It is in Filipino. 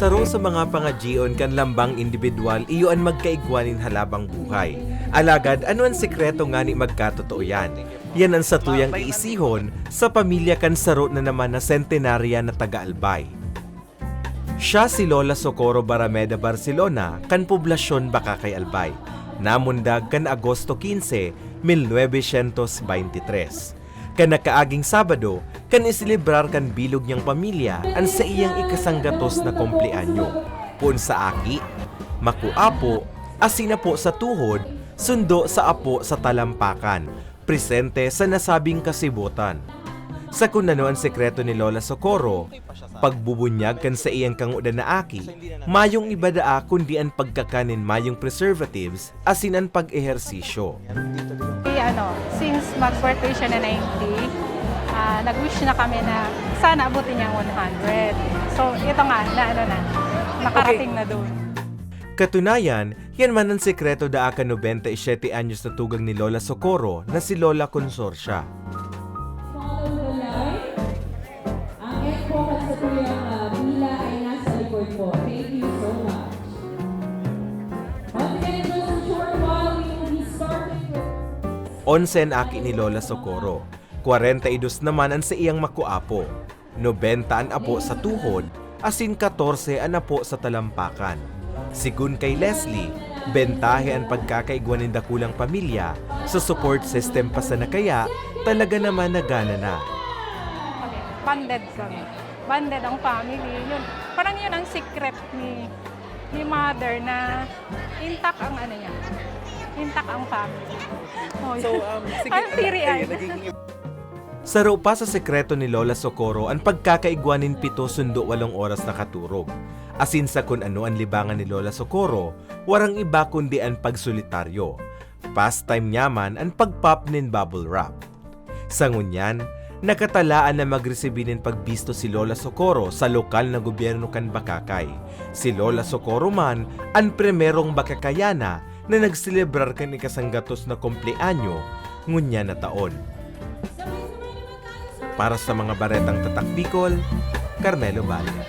Saro sa mga pangajion kan lambang individual iyo an magkaigwanin halabang buhay. Alagad, ano ang sekreto nga ni magkatotoo yan? Yan ang satuyang iisihon sa pamilya kan saro na naman na sentenarya na taga-albay. Siya si Lola Socorro Barameda Barcelona kan poblasyon Bakakay Albay. Namundag kan Agosto 15, 1923. Kan nakaaging Sabado, kan isilibrar kan bilog niyang pamilya ang sa iyang ikasanggatos na kompleanyo. Pun sa aki, makuapo, asina po sa tuhod, sundo sa apo sa talampakan, presente sa nasabing kasibutan. Sa kunano ang sekreto ni Lola Socorro, pagbubunyag kan sa iyang kangudan na aki, mayong ibadaa kundi ang pagkakanin mayong preservatives asin ang pag-ehersisyo. Eh, ano, since mag-birthday siya na 90, ah, nag-wish na kami na sana abutin niya ang 100. So, ito nga, na ano na, nakarating na doon. Katunayan, yan man ang sekreto da aka 97 anyos na tugang ni Lola Socorro na si Lola Consorcia. Follow the line. Ang po sa tuyang uh, bila ay nasa likod po. Thank you so much. Once again, just a short while, we will be starting with 11 aki ni Lola Socorro. 42 naman ang sa iyang makuapo. 90 ang apo sa tuhod, asin 14 ang apo sa talampakan. Sigun kay Leslie, bentahe ang pagkakaigwan ng dakulang pamilya sa support system pa sa nakaya, talaga naman nagana na. Banded kami. Banded ang family. Yun, parang yun ang secret ni ni mother na intact ang ano niya. Intact ang family. Oh, so, um, ang teary-eyed. Saro pa sa sekreto ni Lola Socorro ang pagkakaigwanin pito sundo walong oras na katurog. Asin sa kung ano ang libangan ni Lola Socorro, warang iba kundi ang pagsulitaryo. Pastime nyaman ang pagpop nin bubble wrap. Sa ngunyan, nakatalaan na magresibinin pagbisto si Lola Socorro sa lokal na gobyerno kan Bakakay. Si Lola Socorro man ang primerong Bakakayana na nagselebrar kan ikasanggatos na kompleanyo ngunya na taon. Para sa mga baretang tatak Bicol, Carmelo Valle.